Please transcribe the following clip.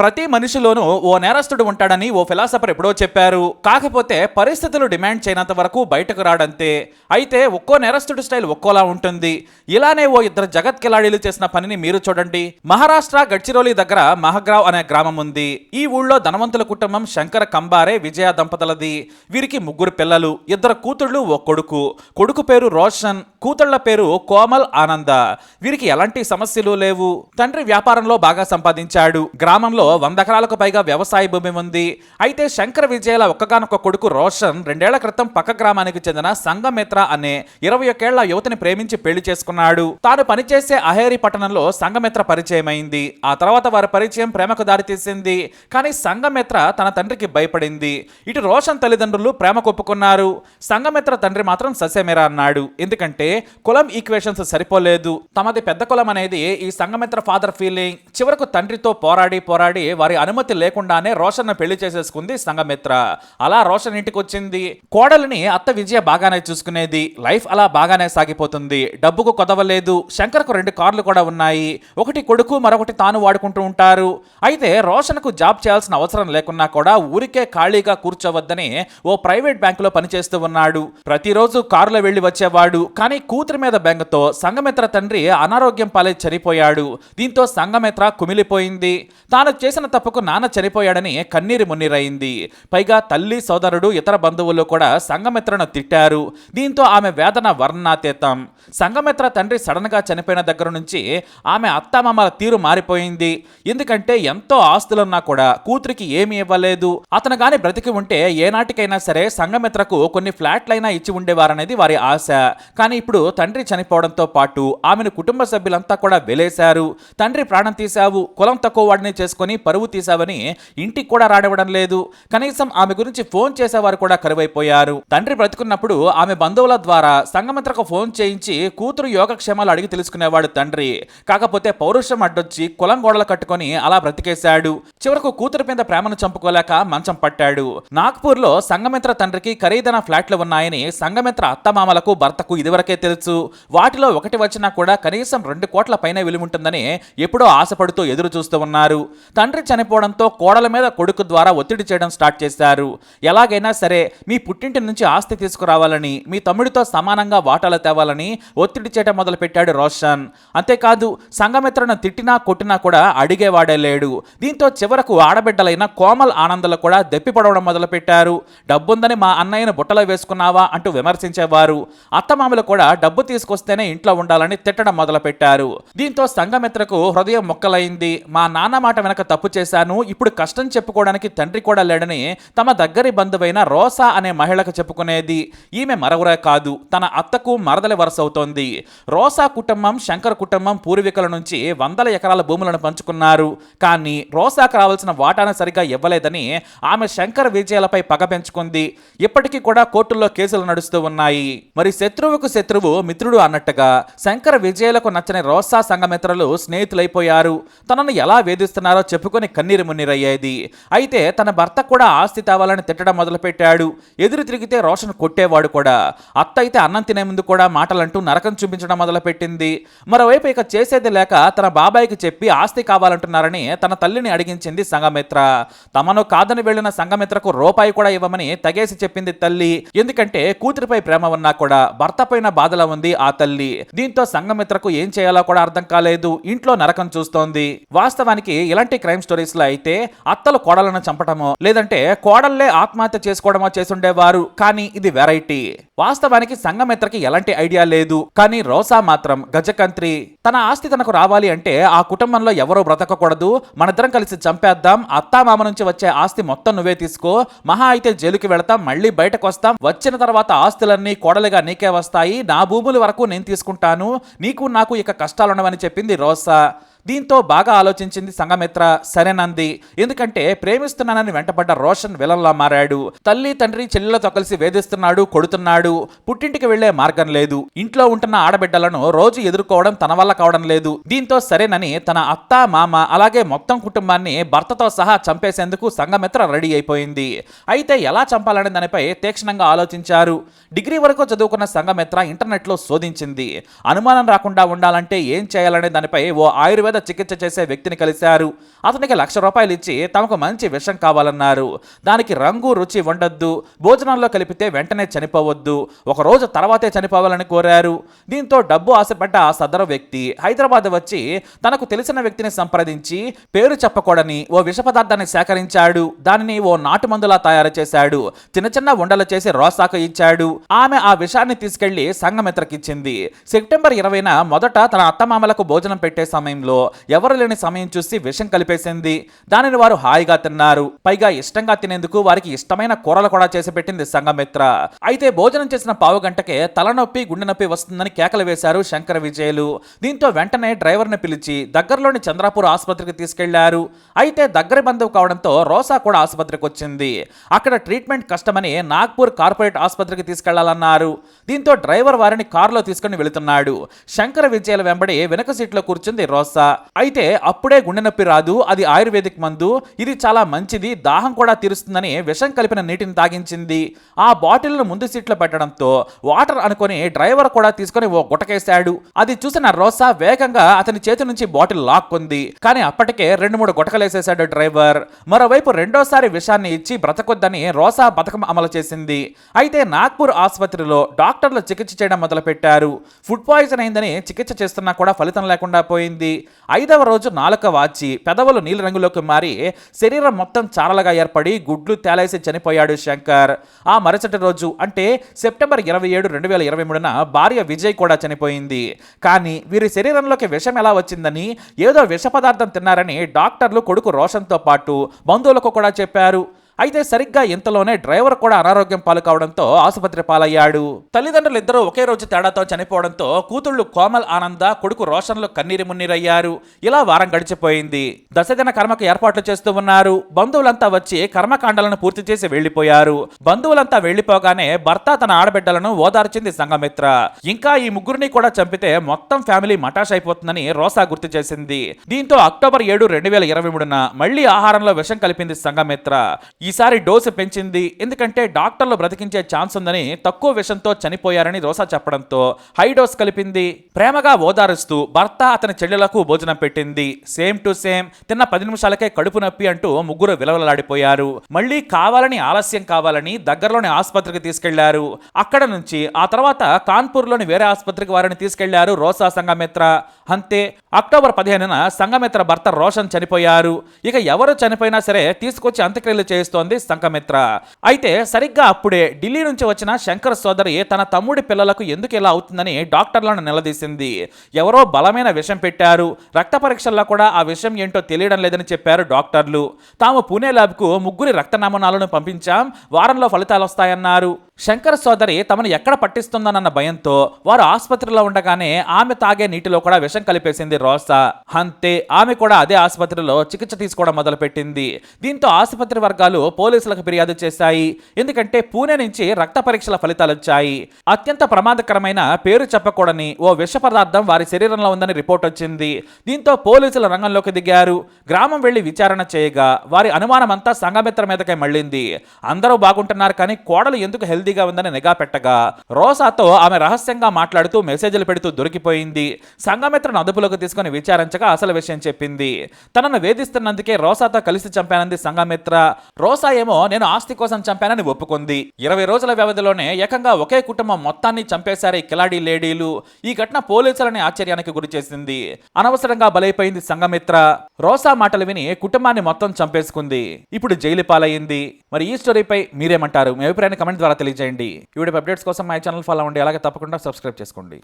ప్రతి మనిషిలోనూ ఓ నేరస్తుడు ఉంటాడని ఓ ఫిలాసఫర్ ఎప్పుడో చెప్పారు. కాకపోతే పరిస్థితులు డిమాండ్ చేయనంత వరకు బయటకు రాడంతే. అయితే ఒక్కో నేరస్తుడి స్టైల్ ఒక్కోలా ఉంటుంది. ఇలానే ఓ ఇద్దరు జగత్ కిలాడీలు చేసిన పనిని మీరు చూడండి. మహారాష్ట్ర గడ్చిరోలి దగ్గర మహగ్రావ్ అనే గ్రామం ఉంది. ఈ ఊళ్ళో ధనవంతుల కుటుంబం శంకర కంబారే విజయ దంపతులది. వీరికి ముగ్గురు పిల్లలు ఇద్దరు కూతుళ్ళు ఓ కొడుకు. కొడుకు పేరు రోషన్. కూతుళ్ళ పేరు కోమల్ ఆనంద. వీరికి ఎలాంటి సమస్యలు లేవు? తండ్రి వ్యాపారంలో బాగా సంపాదించాడు. గ్రామంలో వంద ఎకరాలకు పైగా వ్యవసాయ భూమి ఉంది. అయితే శంకర విజయల ఒక్కగానొక్క కొడుకు రోషన్ రెండేళ్ళ క్రితం పక్క గ్రామానికి చెందిన సంగమిత్ర అనే ఇరవై ఒకేళ్ళ యువతిని ప్రేమించి పెళ్ళి చేసుకున్నాడు. తాను పనిచేసే అహేరి పట్టణంలో సంగమిత్ర పరిచయం అయింది. ఆ తర్వాత వారి పరిచయం ప్రేమకు దారితీసింది కానీ సంగమిత్ర తన తండ్రికి భయపడింది. ఇటు రోషన్ తల్లిదండ్రులు ప్రేమ కొప్పుకున్నారు సంగమిత్ర తండ్రి మాత్రం ససేమిరా అన్నాడు. ఎందుకంటే కులం ఈక్వేషన్స్ సరిపోలేదు. తమది పెద్ద కులం అనేది ఈ సంగమిత్ర ఫాదర్ ఫీలింగ్ చివరకు తండ్రితో పోరాడి పోరాడి వారి అనుమతి లేకుండానే రోషన్ పెళ్ళి చేసేసుకుంది సంగమిత్ర అలా రోషన్ ఇంటికి వచ్చింది కోడలిని అత్త విజయ బాగానే చూసుకునేది. లైఫ్ అలా బాగానే సాగిపోతుంది. డబ్బుకు కొదవలేదు. శంకర్కు రెండు కార్లు కూడా ఉన్నాయి. ఒకటి కొడుకు మరొకటి తాను వాడుకుంటూ ఉంటారు. అయితే రోషన్కు జాబ్ చేయాల్సిన అవసరం లేకున్నా కూడా ఊరికే ఖాళీగా కూర్చోవద్దని ఓ ప్రైవేట్ బ్యాంకులో పనిచేస్తూ ఉన్నాడు. ప్రతిరోజు కారులో వెళ్ళి వచ్చేవాడు. కానీ కూతురి మీద బెంగతో సంగమిత్ర తండ్రి అనారోగ్యం పాలై చనిపోయాడు. దీంతో సంగమిత్ర కుమిలిపోయింది. తాను చేసిన తప్పుకు నాన్న చనిపోయాడని కన్నీరు మున్నీరైంది. పైగా తల్లి సోదరుడు ఇతర బంధువులు కూడా సంగమిత్రను తిట్టారు. దీంతో ఆమె వేదన వర్ణాతీతం. సంగమిత్ర తండ్రి సడన్గా చనిపోయిన దగ్గర నుంచి ఆమె అత్తమామల తీరు మారిపోయింది. ఎందుకంటే ఎంతో ఆస్తులున్నా కూడా కూతురికి ఏమీ ఇవ్వలేదు. అతను గాని బ్రతికి ఉంటే ఏనాటికైనా సరే సంగమిత్రకు కొన్ని ఫ్లాట్లైనా ఇచ్చి ఉండేవారనేది వారి ఆశ. కానీ ఇప్పుడు తండ్రి చనిపోవడంతో పాటు ఆమెను కుటుంబ సభ్యులంతా కూడా వెలేశారు. తండ్రి ప్రాణం తీశావు. కులం తక్కువ వాడిని చేసుకొని పరువు తీశావని ఇంటికి కూడా రానివ్వడం లేదు. కనీసం ఆమె గురించి ఫోన్ చేసేవారు కూడా కరువైపోయారు. తండ్రి బ్రతుకున్నప్పుడు ఆమె బంధువుల ద్వారా సంగమిత్రకు ఫోన్ చేయించి కూతురు యోగక్షేమాలు అడిగి తెలుసుకునేవాడు తండ్రి. కాకపోతే పౌరుషం అడ్డొచ్చి కులం గోడలు కట్టుకొని అలా బ్రతికేశాడు. చివరకు కూతురు మీద ప్రేమను చంపుకోలేక మంచం పట్టాడు. నాగ్పూర్లో సంగమిత్ర తండ్రికి ఖరీదైన ఫ్లాట్లు ఉన్నాయని సంగమిత్ర అత్తమామలకు భర్తకు ఇదివరకే తెలుసు వాటిలో ఒకటి వచ్చినా కూడా కనీసం రెండు కోట్ల పైన విలువుంటుందని ఎప్పుడో ఆశపడుతూ ఎదురు చూస్తూ ఉన్నారు. తండ్రి చనిపోవడంతో కోడల మీద కొడుకు ద్వారా ఒత్తిడి చేయడం స్టార్ట్ చేశారు. ఎలాగైనా సరే మీ పుట్టింటి నుంచి ఆస్తి తీసుకురావాలని మీ తమ్ముడితో సమానంగా వాటాలు తేవాలని ఒత్తిడి చేయడం మొదలుపెట్టాడు రోషన్. అంతేకాదు సంఘమిత్రను తిట్టినా కొట్టినా కూడా అడిగేవాడే లేడు. దీంతో చివరకు ఆడబిడ్డలైన కోమల్ ఆనందలు కూడా దెప్పిపడవడం మొదలుపెట్టారు. డబ్బుందని మా అన్నయ్యను బుట్టలో వేసుకున్నావా? అంటూ విమర్శించేవారు. అత్తమామలు కూడా డబ్బు తీసుకొస్తేనే ఇంట్లో ఉండాలని తిట్టడం మొదలుపెట్టారు. దీంతో సంఘమిత్రకు హృదయం మొక్కలైంది. మా నాన్న మాట వెనక తప్పు చేశాను. ఇప్పుడు కష్టం చెప్పుకోవడానికి తండ్రి కూడా లేడని తమ దగ్గరి బంధువైన రోసా అనే మహిళకు చెప్పుకునేది. ఈమె మరొకరే కాదు. తన అత్తకు మరదలి వరుస అవుతోంది. రోసా కుటుంబం శంకర్ కుటుంబం పూర్వీకుల నుంచి వందల ఎకరాల భూములను పంచుకున్నారు. కానీ రోసాకు రావాల్సిన వాటాను సరిగా ఇవ్వలేదని ఆమె శంకర్ విజయాలపై పగ పెంచుకుంది. ఇప్పటికీ కూడా కోర్టుల్లో కేసులు నడుస్తూ ఉన్నాయి. మరి శత్రువుకు శత్రువు మిత్రుడు అన్నట్టుగా శంకర విజయలకు నచ్చని రోసా సంఘమిత్రులు స్నేహితులైపోయారు. తనను ఎలా వేధిస్తున్నారో చెప్పుకొని కన్నీరు మున్నీరయ్యేది. అయితే తన భర్త కూడా ఆస్తి తేవాలని తిట్టడం మొదలుపెట్టాడు. ఎదురు తిరిగితే రోషన్ కొట్టేవాడు కూడా. అత్త అయితే అన్నం తినే ముందు కూడా మాటలంటూ నరకం చూపించడం మొదలుపెట్టింది. మరోవైపు ఇక చేసేది లేక తన బాబాయికి చెప్పి ఆస్తి కావాలంటున్నారని తన తల్లిని అడిగించింది సంఘమిత్ర. తమను కాదని వెళ్ళిన సంఘమిత్రకు రూపాయి కూడా ఇవ్వమని తగేసి చెప్పింది తల్లి. ఎందుకంటే కూతురిపై ప్రేమ ఉన్నా కూడా భర్త పైన బాధలో ఉంది ఆ తల్లి. దీంతో సంగమిత్రకు ఏం చేయాలో కూడా అర్థం కాలేదు. ఇంట్లో నరకం చూస్తోంది. వాస్తవానికి ఇలాంటి క్రైమ్ స్టోరీస్లో అయితే అత్తలు కోడలను చంపటమో లేదంటే కోడళ్ళే ఆత్మహత్య చేసుకోవడమో చేసుండేవారు. కానీ ఇది వెరైటీ. వాస్తవానికి సంగమిత్రకి ఎలాంటి ఐడియా లేదు. కానీ రోసా మాత్రం గజకంత్రి తన ఆస్తి తనకు రావాలి అంటే ఆ కుటుంబంలో ఎవరో బ్రతకకూడదు. మనిద్దరం కలిసి చంపేద్దాం. అత్తామామ నుంచి వచ్చే ఆస్తి మొత్తం నువ్వే తీసుకో. మహా అయితే జైలుకి వెళతాం. మళ్ళీ బయటకు వస్తాం వచ్చిన తర్వాత ఆస్తులన్నీ కోడలుగా నీకే వస్తాయి. నా భూముల వరకు నేను తీసుకుంటాను నీకు నాకు ఇక కష్టాలున్నవని చెప్పింది రోసా. దీంతో బాగా ఆలోచించింది సంగమిత్ర సరేనంది ఎందుకంటే ప్రేమిస్తున్నానని వెంటపడ్డ రోషన్ విలన్లా మారాడు. తల్లి తండ్రి చెల్లెలతో కలిసి వేధిస్తున్నాడు కొడుతున్నాడు. పుట్టింటికి వెళ్ళే మార్గం లేదు. ఇంట్లో ఉంటున్న ఆడబిడ్డలను రోజు ఎదుర్కోవడం తన వల్ల కావడం లేదు. దీంతో సరేనని తన అత్త మామ అలాగే మొత్తం కుటుంబాన్ని భర్తతో సహా చంపేసేందుకు సంగమిత్ర రెడీ అయిపోయింది. అయితే ఎలా చంపాలనే దానిపై తీక్షణంగా ఆలోచించారు. డిగ్రీ వరకు చదువుకున్న సంగమిత్ర ఇంటర్నెట్లో శోధించింది. అనుమానం రాకుండా ఉండాలంటే ఏం చేయాలనే దానిపై ఓ ఆయుర్వేద మీద చికిత్స చేసే వ్యక్తిని కలిశారు. అతనికి లక్ష రూపాయలు ఇచ్చి తమకు మంచి విషం కావాలన్నారు. దానికి రంగు రుచి ఉండొద్దు. భోజనంలో కలిపితే వెంటనే చనిపోవద్దు. ఒక రోజు తర్వాతే చనిపోవాలని కోరారు. దీంతో డబ్బు ఆశపడ్డ ఆ సదరు వ్యక్తి హైదరాబాద్ వచ్చి తనకు తెలిసిన వ్యక్తిని సంప్రదించి పేరు చెప్పకూడని ఓ విష పదార్థాన్ని సేకరించాడు. దానిని ఓ నాటు మందులా తయారు చేశాడు. చిన్న చిన్న ఉండలు చేసి రోసాకు ఇచ్చాడు. ఆమె ఆ విషాన్ని తీసుకెళ్ళి సంఘమిత్రకిచ్చింది సెప్టెంబర్ ఇరవైన మొదట తన అత్తమామలకు భోజనం పెట్టే సమయంలో ఎవరు లేని సమయం చూసి విషం కలిపేసింది. దానిని వారు హాయిగా తిన్నారు. పైగా ఇష్టంగా తినేందుకు వారికి ఇష్టమైన కూరలు కూడా చేసి పెట్టింది సంఘమిత్ర. అయితే భోజనం చేసిన పావు గంటకే తలనొప్పి గుండె నొప్పి వస్తుందని కేకలు వేశారు శంకర విజయలు. దీంతో వెంటనే డ్రైవర్ని పిలిచి దగ్గరలోని చంద్రాపూర్ ఆసుపత్రికి తీసుకెళ్ళారు. అయితే దగ్గర బంధువు కావడంతో రోసా కూడా ఆసుపత్రికి వచ్చింది. అక్కడ ట్రీట్మెంట్ కష్టమని నాగ్పూర్ కార్పొరేట్ ఆసుపత్రికి తీసుకెళ్ళాలన్నారు. దీంతో డ్రైవర్ వారిని కారులో తీసుకుని వెళుతున్నాడు. శంకర విజయాల వెంబడి వెనక సీట్లో కూర్చుంది రోసా. అయితే అప్పుడే గుండె నొప్పి రాదు అది ఆయుర్వేదిక్ మందు ఇది చాలా మంచిది దాహం కూడా తీరుస్తుందని విషం కలిపిన నీటిని తాగించింది. ఆ బాటిల్ను ముందు సీట్లో పెట్టడంతో వాటర్ అనుకొని డ్రైవర్ కూడా తీసుకొని ఓ గుటకేశాడు. అది చూసిన రోసా వేగంగా అతని చేతి నుంచి బాటిల్ లాక్కుంది. కానీ అప్పటికే రెండు మూడు గుటకలేసేశాడు డ్రైవర్. మరోవైపు రెండోసారి విషాన్ని ఇచ్చి బ్రతకొద్దని రోసా బతకం అమలు చేసింది. అయితే నాగ్పూర్ ఆసుపత్రిలో డాక్టర్లు చికిత్స చేయడం మొదలుపెట్టారు. ఫుడ్ పాయిజన్ అయిందని చికిత్స చేస్తున్నా కూడా ఫలితం లేకుండా పోయింది. ఐదవ రోజు నాలుక వాచి పెదవులు నీలి రంగులోకి మారి శరీరం మొత్తం చారలుగా ఏర్పడి గుడ్లు తేలేసి చనిపోయాడు శంకర్. ఆ మరుసటి రోజు అంటే సెప్టెంబర్ ఇరవై ఏడు రెండు వేల ఇరవై మూడున భార్య విజయ్ కూడా చనిపోయింది. కానీ వీరి శరీరంలోకి విషం ఎలా వచ్చిందని ఏదో విష పదార్థం తిన్నారని డాక్టర్లు కొడుకు రోషన్తో పాటు బంధువులకు కూడా చెప్పారు. అయితే సరిగ్గా ఇంతలోనే డ్రైవర్ కూడా అనారోగ్యం పాలు కావడంతో ఆసుపత్రి పాలయ్యాడు. తల్లిదండ్రులు ఇద్దరూ ఒకే రోజు తేడాతో చనిపోవడంతో కూతుళ్ళు కోమల్ ఆనంద కొడుకు రోషన్లు కన్నీరి మున్నీరయ్యారు. ఇలా వారం గడిచిపోయింది. దశదిన కర్మకు ఏర్పాట్లు చేస్తూ ఉన్నారు. బంధువులంతా వచ్చి కర్మకాండాలను పూర్తి చేసి వెళ్ళిపోయారు బంధువులంతా వెళ్ళిపోగానే భర్త తన ఆడబిడ్డలను ఓదార్చింది సంఘమిత్ర. ఇంకా ఈ ముగ్గురిని కూడా చంపితే మొత్తం ఫ్యామిలీ మటాష్ అయిపోతుందని రోసా గుర్తు చేసింది. దీంతో అక్టోబర్ ఏడు రెండు వేల ఇరవై మూడున మళ్ళీ ఆహారంలో విషం కలిపింది సంఘమిత్ర. ఈసారి డోసు పెంచింది. ఎందుకంటే డాక్టర్లు బ్రతికించే ఛాన్స్ ఉందని తక్కువ విషంతో చనిపోయారని రోసా చెప్పడంతో హై డోస్ కలిపింది. ప్రేమగా ఓదారుస్తూ భర్త అతని చెల్లెలకు భోజనం పెట్టింది. సేమ్ టు సేమ్ తిన్న పది నిమిషాలకే కడుపు నొప్పి అంటూ ముగ్గురు విలవలలాడిపోయారు. మళ్ళీ కావాలని ఆలస్యం కావాలని దగ్గరలోని ఆసుపత్రికి తీసుకెళ్ళారు. అక్కడ నుంచి ఆ తర్వాత కాన్పూర్లోని వేరే ఆసుపత్రికి వారిని తీసుకెళ్ళారు రోసా సంఘమిత్ర. అంతే అక్టోబర్ పదిహేనున సంఘమిత్ర భర్త రోషన్ చనిపోయారు. ఇక ఎవరు చనిపోయినా సరే తీసుకొచ్చి అంత్యక్రియలు చేస్తూ చేస్తోంది సంఘమిత్ర. అయితే సరిగ్గా అప్పుడే ఢిల్లీ నుంచి వచ్చిన శంకర్ సోదరి తన తమ్ముడి పిల్లలకు ఎందుకు ఇలా అవుతుందని డాక్టర్లను నిలదీసింది. ఎవరో బలమైన విషం పెట్టారు. రక్త పరీక్షల్లో కూడా ఆ విషయం ఏంటో తెలియడం లేదని చెప్పారు డాక్టర్లు. తాము పూణే ల్యాబ్కు ముగ్గురి రక్త నమూనాలను పంపించాం. వారంలో ఫలితాలు వస్తాయన్నారు. శంకర్ సోదరి తమను ఎక్కడ పట్టిస్తుందన్న భయంతో వారు ఆసుపత్రిలో ఉండగానే ఆమె తాగే నీటిలో కూడా విషం కలిపేసింది రోసా. అంతే ఆమె కూడా అదే ఆసుపత్రిలో చికిత్స తీసుకోవడం మొదలుపెట్టింది. దీంతో ఆసుపత్రి వర్గాలు పోలీసులకు ఫిర్యాదు చేశాయి. ఎందుకంటే పూణే నుంచి రక్త పరీక్షల ఫలితాలు వచ్చాయి. అత్యంత ప్రమాదకరమైన పేరు చెప్పకూడని ఓ విష పదార్థం వారి శరీరంలో ఉందని రిపోర్ట్ వచ్చింది. దీంతో పోలీసులు రంగంలోకి దిగారు. గ్రామం వెళ్ళి విచారణ చేయగా వారి అనుమానం అంతా సంఘమిత్ర మీదకే మళ్ళింది. అందరూ బాగుంటున్నారు కానీ కోడలు ఎందుకు హెల్త్ హెల్దీగా ఉందని నిఘా పెట్టగా రోసాతో ఆమె రహస్యంగా మాట్లాడుతూ మెసేజ్లు పెడుతూ దొరికిపోయింది. సంఘమిత్రను అదుపులోకి తీసుకుని విచారించగా అసలు విషయం చెప్పింది. తనను వేధిస్తున్నందుకే రోసాతో కలిసి చంపానంది సంఘమిత్ర. రోసా ఏమో నేను ఆస్తి కోసం చంపానని ఒప్పుకుంది. ఇరవై రోజుల వ్యవధిలోనే ఏకంగా ఒకే కుటుంబం మొత్తాన్ని చంపేశారు ఈ కిలాడీ లేడీలు. ఈ ఘటన పోలీసులని ఆశ్చర్యానికి గురి చేసింది. అనవసరంగా బలైపోయింది సంఘమిత్ర. రోసా మాటలు విని కుటుంబాన్ని మొత్తం చంపేసుకుంది. ఇప్పుడు జైలు పాలయ్యింది మరి ఈ స్టోరీపై మీరేమంటారు? మీ అభిప్రాయాన్ని కమెంట్ ద్వారా తెలియజేయండి. ఈ ఇవి అప్డేట్స్ కోసం మా ఛానల్ ఫాలో అవ్వండి. అలాగే తప్పకుండా సబ్స్క్రైబ్ చేసుకోండి.